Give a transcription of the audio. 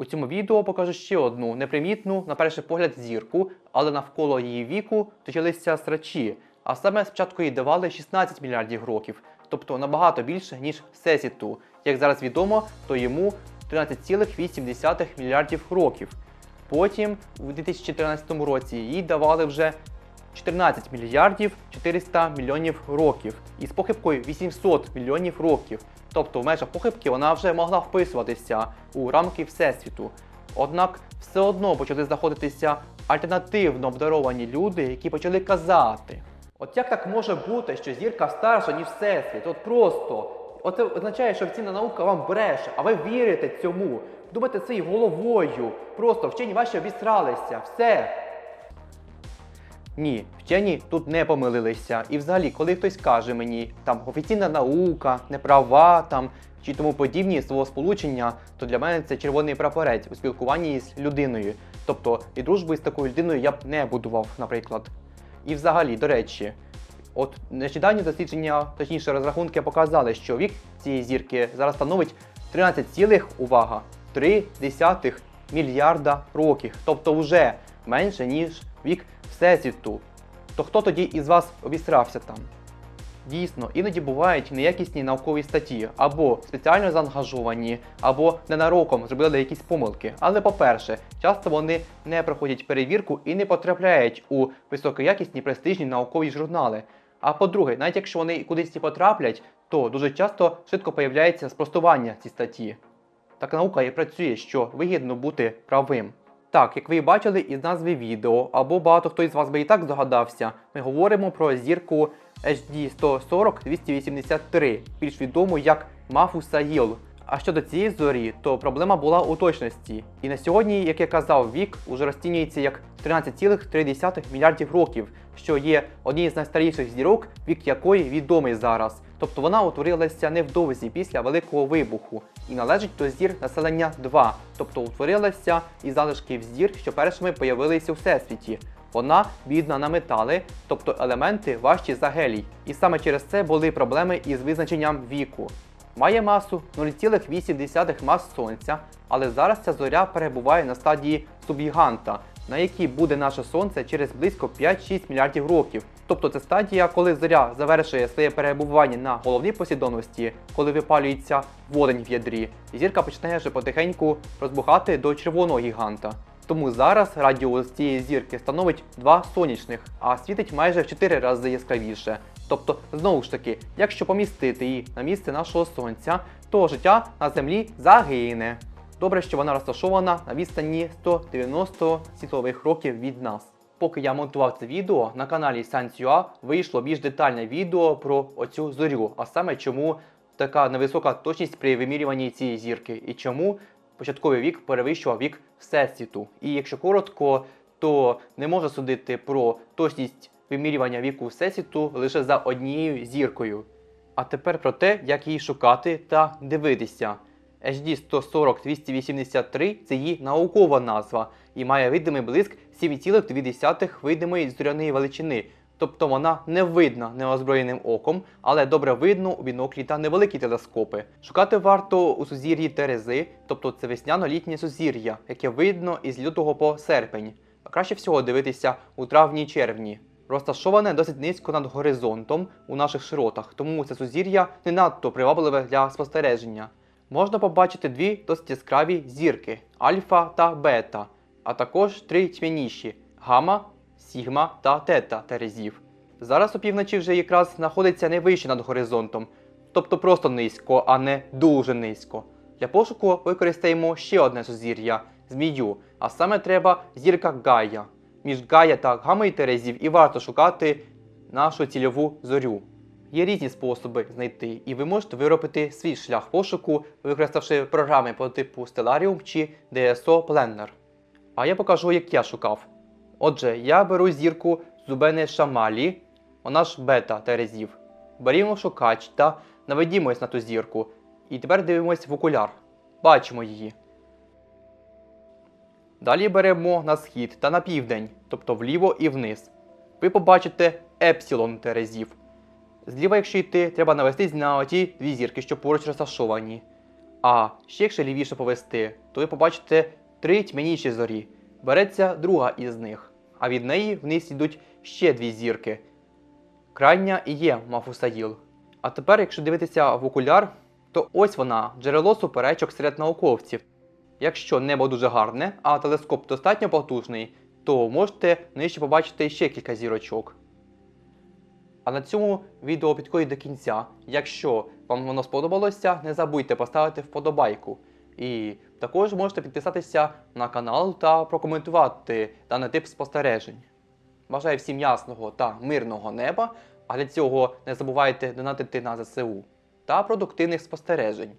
У цьому відео покажу ще одну непримітну, на перший погляд, зірку, але навколо її віку точилися срачі. А саме спочатку їй давали 16 мільярдів років, тобто набагато більше, ніж Всесвіту. Як зараз відомо, то йому 13,8 мільярдів років. Потім, у 2014 році, їй давали вже 14 мільярдів 400 мільйонів років із похибкою 800 мільйонів років. Тобто в межах похибки вона вже могла вписуватися у рамки Всесвіту. Однак все одно почали знаходитися альтернативно обдаровані люди, які почали казати. От як так може бути, що зірка старша, ніж Всесвіт? От просто. Оце означає, що офіційна наука вам бреше, а ви вірите цьому. Думаєте це і головою. Просто вчені ваші обісралися. Все. Ні, вчені тут не помилилися. І взагалі, коли хтось каже мені там офіційна наука, неправа там чи тому подібні словосполучення, то для мене це червоний прапорець у спілкуванні з людиною. Тобто і дружби з такою людиною я б не будував, наприклад. І взагалі, до речі, от нещодавні дослідження, точніше розрахунки показали, що вік цієї зірки зараз становить 13, цілих, увага, 3 десятих мільярда років. Тобто вже менше, ніж вік Всесвіту. То хто тоді із вас обісрався там? Дійсно, іноді бувають неякісні наукові статті, або спеціально заангажовані, або ненароком зробили якісь помилки. Але по-перше, часто вони не проходять перевірку і не потрапляють у високоякісні престижні наукові журнали. А по-друге, навіть якщо вони кудись і потраплять, то дуже часто швидко появляється спростування ці статті. Так наука і працює, що вигідно бути правим. Так, як ви бачили із назви відео, або багато хто із вас би і так здогадався, ми говоримо про зірку HD 140 283, більш відому як Мафусаїл. А щодо цієї зорі, то проблема була у точності. І на сьогодні, як я казав, вік уже розцінюється як 13,3 мільярдів років, що є однією з найстаріших зірок, вік якої відомий зараз. Тобто вона утворилася невдовзі після Великого вибуху і належить до зір населення 2, тобто утворилася із залишків зір, що першими появилися у всесвіті. Вона бідна на метали, тобто елементи важчі за гелій. І саме через це були проблеми із визначенням віку. Має масу 0,8 мас Сонця, але зараз ця зоря перебуває на стадії субгіганта, на якій буде наше Сонце через близько 5-6 мільярдів років. Тобто це стадія, коли зоря завершує своє перебування на головній послідовності, коли випалюється водень в ядрі, і зірка починає вже потихеньку розбухати до червоного гіганта. Тому зараз радіус цієї зірки становить 2 сонячних, а світить майже в 4 рази яскравіше. Тобто, знову ж таки, якщо помістити її на місце нашого сонця, то життя на землі загине. Добре, що вона розташована на відстані 190 світлових років від нас. Поки я монтував це відео, на каналі ScienceUA вийшло більш детальне відео про оцю зорю, а саме чому така невисока точність при вимірюванні цієї зірки і чому початковий вік перевищував вік Всесвіту. І якщо коротко, то не можна судити про точність вимірювання віку Всесвіту лише за однією зіркою. А тепер про те, як її шукати та дивитися. HD 140 283 це її наукова назва і має видимий блиск 7,2 видимої зоряної величини. Тобто вона не видна неозброєним оком, але добре видно у біноклі та невеликі телескопи. Шукати варто у сузір'ї Терези, тобто це весняно-літнє сузір'я, яке видно із лютого по серпень. А краще всього дивитися у травні-червні. Розташоване досить низько над горизонтом у наших широтах, тому це сузір'я не надто привабливе для спостереження. Можна побачити дві досить яскраві зірки альфа та бета, а також три тьмяніші гамма, сігма та тета терезів. Зараз опівночі вже якраз знаходиться не вище над горизонтом, тобто просто низько, а не дуже низько. Для пошуку використаємо ще одне сузір'я змію, а саме треба зірка Гая. Між Гая та гамою терезів і варто шукати нашу цільову зорю. Є різні способи знайти, і ви можете виробити свій шлях пошуку, використавши програми по типу Stellarium чи DSO Planner. А я покажу, як я шукав. Отже, я беру зірку Зубене Шамалі, вона ж бета Терезів. Берімо шукач та наведімось на ту зірку. І тепер дивимось в окуляр. Бачимо її. Далі беремо на схід та на південь, тобто вліво і вниз. Ви побачите епсилон Терезів. Зліва, якщо йти, треба навестись на оті дві зірки, що поруч розташовані. А ще якщо лівіше повести, то ви побачите три тьмяніші зорі. Береться друга із них, а від неї вниз йдуть ще дві зірки. Крайня і є Мафусаїл. А тепер, якщо дивитися в окуляр, то ось вона, джерело суперечок серед науковців. Якщо небо дуже гарне, а телескоп достатньо потужний, то можете нижче побачити ще кілька зірочок. А на цьому відео підходить до кінця. Якщо вам воно сподобалося, не забудьте поставити вподобайку. І також можете підписатися на канал та прокоментувати даний тип спостережень. Бажаю всім ясного та мирного неба, а для цього не забувайте донатити на ЗСУ та продуктивних спостережень.